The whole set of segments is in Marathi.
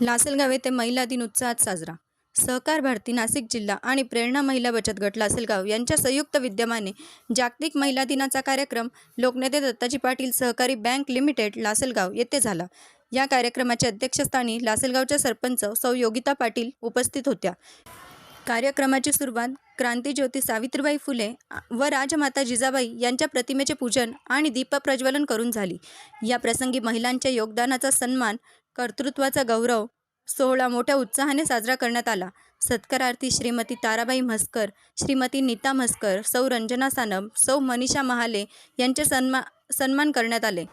लासलगाव येथे महिला दिन उत्साहात साजरा. सहकार भारती नाशिक जिल्हा आणि प्रेरणा महिला बचत गट लासलगाव यांच्या संयुक्त विद्यमाने जागतिक महिला दिनाचा कार्यक्रम लोकनेते दत्ताजी पाटील सहकारी बँक लिमिटेड लासलगाव येथे झाला. या कार्यक्रमाच्या अध्यक्षस्थानी लासलगावच्या सरपंच सौ योगिता पाटील उपस्थित होत्या. कार्यक्रमाची सुरुवात क्रांतीज्योती सावित्रीबाई फुले व राजमाता जिजाबाई यांच्या प्रतिमेचे पूजन आणि दीपप्रज्वलन करून झाली. या प्रसंगी महिलांच्या योगदानाचा सन्मान कर्तृत्वाचा गौरव सोहळा मोठ्या उत्साहाने साजरा करण्यात आला. सत्कारार्थी श्रीमती ताराबाई म्हस्कर श्रीमती नीता म्हस्कर सौ रंजना सानप सौ मनीषा महाले यांचे सन्मा सन्मान करण्यात आले.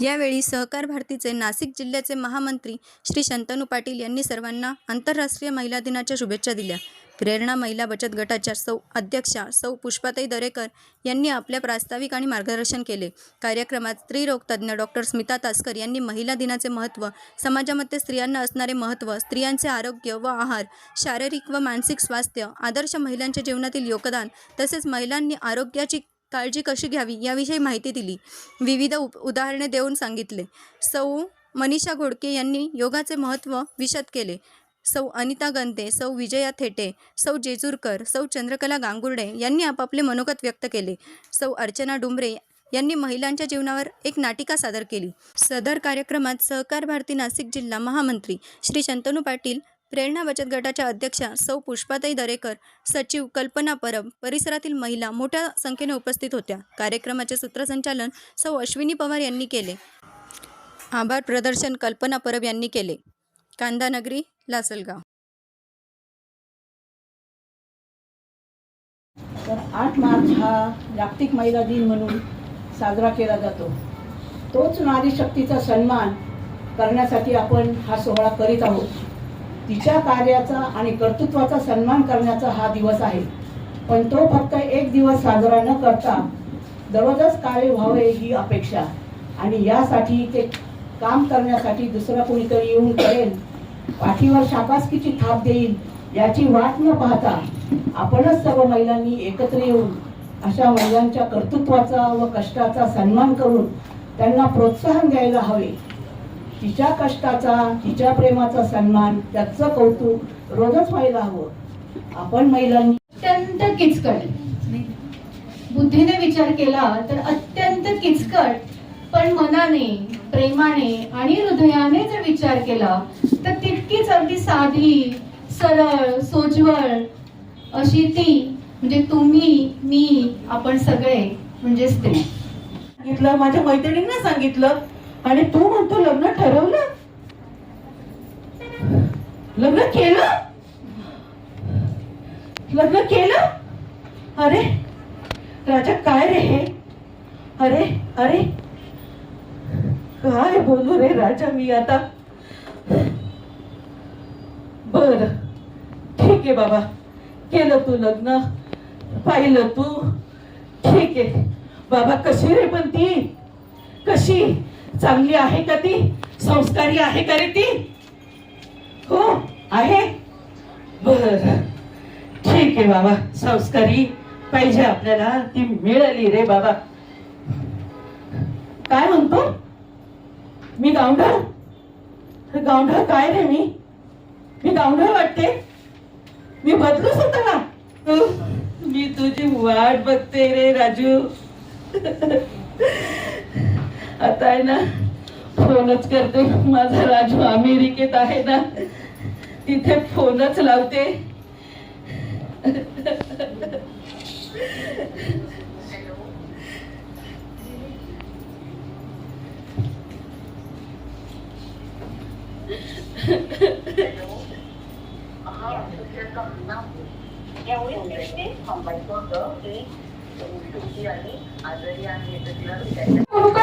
यावेळी सहकार भारतीचे नाशिक जिल्ह्याचे महामंत्री श्री शंतनू पाटील यांनी सर्वांना आंतरराष्ट्रीय महिला दिनाच्या शुभेच्छा दिल्या. प्रेरणा महिला बचत गटाच्या सौ अध्यक्षा सौ पुष्पाताई दरेकर यांनी आपल्या प्रास्ताविक आणि मार्गदर्शन केले. कार्यक्रमात स्त्रीरोग तज्ज्ञ डॉक्टर स्मिता तास्कर यांनी महिला दिनाचे महत्त्व समाजामध्ये स्त्रियांना असणारे महत्त्व स्त्रियांचे आरोग्य व आहार शारीरिक व मानसिक स्वास्थ्य आदर्श महिलांच्या जीवनातील योगदान तसेच महिलांनी आरोग्याची काळजी कशी घ्यावी याविषयी माहिती दिली. विविध उप उदाहरणे देऊन सांगितले. सौ मनीषा घोडके यांनी योगाचे महत्त्व विशद केले. सौ अनिता गंते सौ विजया थेटे सौ जेजूरकर सौ चंद्रकला गांगुर्डे यांनी आपापले मनोगत व्यक्त केले. सौ अर्चना डुंबरे यांनी महिलांच्या जीवनावर एक नाटिका सादर केली. सदर कार्यक्रमात सहकार भारती नाशिक जिल्हा महामंत्री श्री शंतनू पाटील प्रेरणा बचत गटाच्या अध्यक्षा सौ पुष्पाताई दरेकर सचिव कल्पना परब परिसरातील महिला मोठ्या संख्येने उपस्थित होत्या. कार्यक्रमाचे सूत्रसंचालन सौ अश्विनी पवार यांनी केले. आभार प्रदर्शन कल्पना परब यांनी केले. कांदानगरी लासलगाव. तर आठ मार्च हा जागतिक महिला दिन म्हणून साजरा केला जातो. तोच नारी शक्तीचा सन्मान करण्यासाठी आपण हा सोहळा करीत आहोत. तिच्या कार्याचा आणि कर्तृत्वाचा सन्मान करण्याचा हा दिवस आहे. पण तो फक्त एक दिवस साजरा न करता दररोजच कार्य व्हावे ही अपेक्षा. आणि यासाठी ते काम करण्यासाठी दुसरं कोणीतरी येऊन करेल पाठीवर शाकासकीची थाप देईल याची वाट न पाहता आपणच सर्व महिलांनी एकत्र येऊन अशा महिलांच्या कर्तृत्वाचा व कष्टाचा सन्मान करून त्यांना प्रोत्साहन द्यायला हवे. तिच्या कष्टाचा तिच्या प्रेमाचा सन्मान त्याचं कौतुक रोजच व्हायला हवं. आपण महिलांनी अत्यंत किचकट बुद्धीने विचार केला तर अत्यंत किचकट पण मनाने प्रेमाने आणि हृदयाने जर विचार केला तर तितकीच अगदी साधी सरळ सोज्वळ अशी ती म्हणजे तुम्ही मी आपण सगळे म्हणजे स्त्री. सांगितलं माझ्या मैत्रिणींना सांगितलं आणि तू म्हणतो लग्न ठरवलं? लग्न केलं? लग्न केलं? अरे राजा काय रे हे? अरे अरे काय बोलू रे राजा मी आता? बर ठीक आहे बाबा. केलं तू लग्न पाहिलं तू. ठीक आहे. बाबा कशी रे पण ती? कशी? चांगली आहे का ती? संस्कारी आहे का रे ती? हो आहे? बर. ठीक आहे बाबा संस्कारी पाहिजे आपल्याला ती मिळाली रे बाबा. काय म्हणतो? मी गावढळ? गावढळ काय रे मी? मी गावढळ वाटते. मी बदलू होतो ना? मी तुझी वाट बघते रे राजू. आता आहे ना फोनच करते. माझा राजू अमेरिकेत आहे ना तिथे फोनच लावते.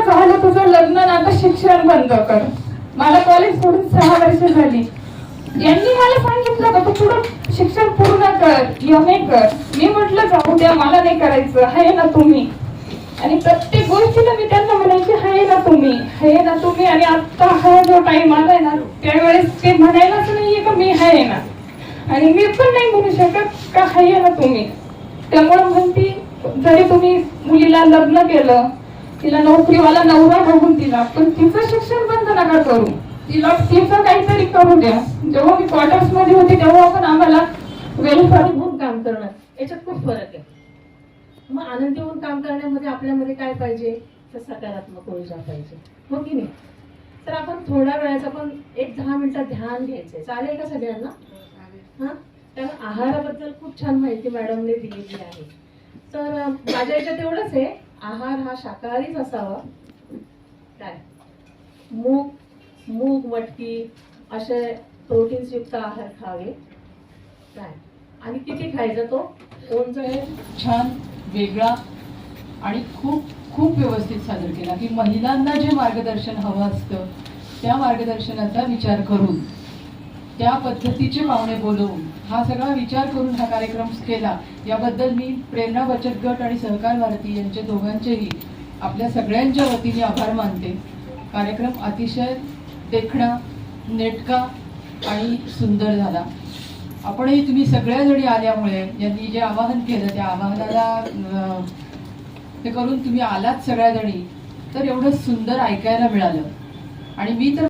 झालं तुझं लग्न ना आता शिक्षण बंद कर. मला कॉलेज सोडून सहा वर्ष झाली. यांनी मला सांगितलं का तू पुढं शिक्षण पूर्ण कर एम ए कर. मी म्हटलं जाऊ द्या मला नाही करायचं. आहे ना तुम्ही. आणि प्रत्येक गोष्टीला मी त्यांना म्हणायचे आहे ना तुम्ही. आहे ना तुम्ही. आणि आता हा जो टाइम आलाय ना त्यावेळेस ते म्हणायलाच नाहीये का मी आहे ना. आणि मी पण नाही म्हणू शकत का आहे ना तुम्ही. त्यामुळे जरी तुम्ही मुलीला लग्न केलं तिला नोकरीवाला नवरा बघून दिला पण तिचं शिक्षण बंद नका करू. तिला तिचं काहीतरी करू द्या. जेव्हा मी क्वार्टर्समध्ये होते तेव्हा पण आम्हाला वेलफेअर होऊन काम करणं याच्यात खूप फरक आहे. मग आनंदी होऊन काम करण्यामध्ये आपल्यामध्ये काय पाहिजे? तर सकारात्मक ऊर्जा पाहिजे. हो की नाही? तर आपण थोड्या वेळाचं आपण एक दहा मिनिटं ध्यान घ्यायचंय. चालेल का सगळ्यांना? हा? कारण आहाराबद्दल खूप छान माहिती मॅडमने दिलेली आहे. तर माझ्या याच्यात एवढंच आहे. आहार हा शाकाहारीच असावा. काय मूग मूग मटकी असे प्रोटीन्स युक्त आहार खावे. काय आणि किती खायचा तो? कोणचं आहे? छान वेगळा आणि खूप खूप व्यवस्थित सादर केला. की महिलांना जे मार्गदर्शन हवं असतं त्या मार्गदर्शनाचा विचार करून त्या पद्धतीचे पाहुणे बोलवून हा सगळा विचार करून हा कार्यक्रम केला. याबद्दल मी प्रेरणा बचत गट आणि सहकार भारती यांचे दोघांचेही आपल्या सगळ्यांच्या वतीने आभार मानते. कार्यक्रम अतिशय देखणा नेटका आणि सुंदर झाला. आपणही तुम्ही सगळ्या जणी आल्यामुळे यांनी जे आवाहन केलं त्या आवाहनाला ते करून तुम्ही आलात सगळ्या जणी तर एवढं सुंदर ऐकायला मिळालं. आणि मी तर